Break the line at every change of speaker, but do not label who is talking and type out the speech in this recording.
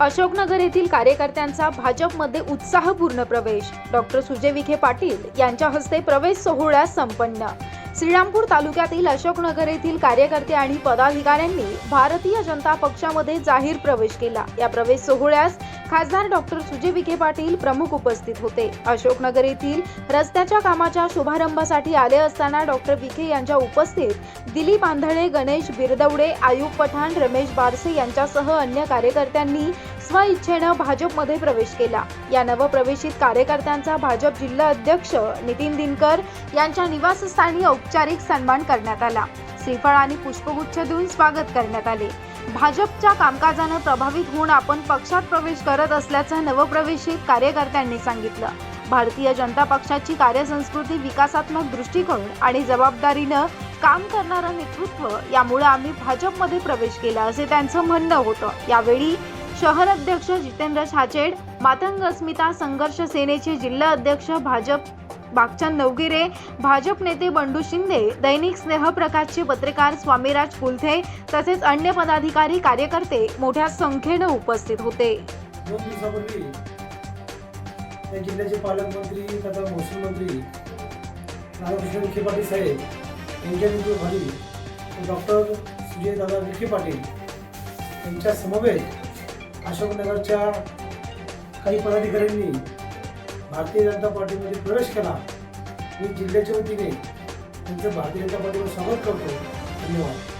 अशोकनगर येथील कार्यकर्त्यांचा भाजपमध्ये उत्साहपूर्ण प्रवेश. डॉक्टर सुजय विखे पाटील यांच्या हस्ते प्रवेश सोहळा संपन्न. श्रीरामपूर तालुक्यातील अशोकनगर येथील कार्यकर्ते आणि पदाधिकाऱ्यांनी भारतीय जनता पक्षामध्ये जाहीर प्रवेश केला. या प्रवेश सोहळ्यास खासदार डॉक्टर सुजय विखे पाटील प्रमुख उपस्थित होते. अशोकनगर येथील रस्त्याच्या कामाच्या शुभारंभासाठी आले असताना डॉक्टर विखे यांच्या उपस्थित दिलीप आंधळे गणेश बिरदवडे आयुब पठाण रमेश बारसे यांच्यासह अन्य कार्यकर्त्यांनी स्वइच्छेनं भाजपमध्ये प्रवेश केला. या नवप्रवेशित कार्यकर्त्यांचा भाजप जिल्हा अध्यक्ष नितीन दिनकर यांच्या निवासस्थानी औपचारिक सन्मान करण्यात आला. श्रीफळ आणि पुष्पगुच्छ देऊन स्वागत करण्यात आले. भाजपच्या कामकाजानं प्रभावित होऊन आपण पक्षात प्रवेश करत असल्याचं नवप्रवेशित कार्यकर्त्यांनी सांगितलं. भारतीय जनता पक्षाची कार्यसंस्कृती विकासात्मक दृष्टिकोन आणि जबाबदारीनं काम करणारं नेतृत्व यामुळे आम्ही भाजपमध्ये प्रवेश केला असे त्यांचं म्हणणं होतं. यावेळी शहर अध्यक्ष जितेंद्र छाचेड मातंग अस्मिता संघर्ष सेनेचे जिल्हा अध्यक्ष भाजप बागचंद नवगिरे भाजप नेते बंडू शिंदे दैनिक स्नेहप्रकाशचे पत्रकार स्वामीराज कुलथे तसेच अन्य पदाधिकारी कार्यकर्ते मोठ्या संख्येनं उपस्थित होते.
जिल्ह्याचे पालकमंत्री तथा महसूल मंत्री राधाकृष्ण विखे पाटील साहेब यांच्या नेतृत्वाखाली डॉक्टर सुजय दादा विखे पाटील यांच्या समवेत अशोकनगरच्या काही पदाधिकाऱ्यांनी भारतीय जनता पार्टीमध्ये प्रवेश केला मी जिल्ह्याच्या वतीने त्यांचं भारतीय जनता पार्टीवर स्वागत करतो. धन्यवाद.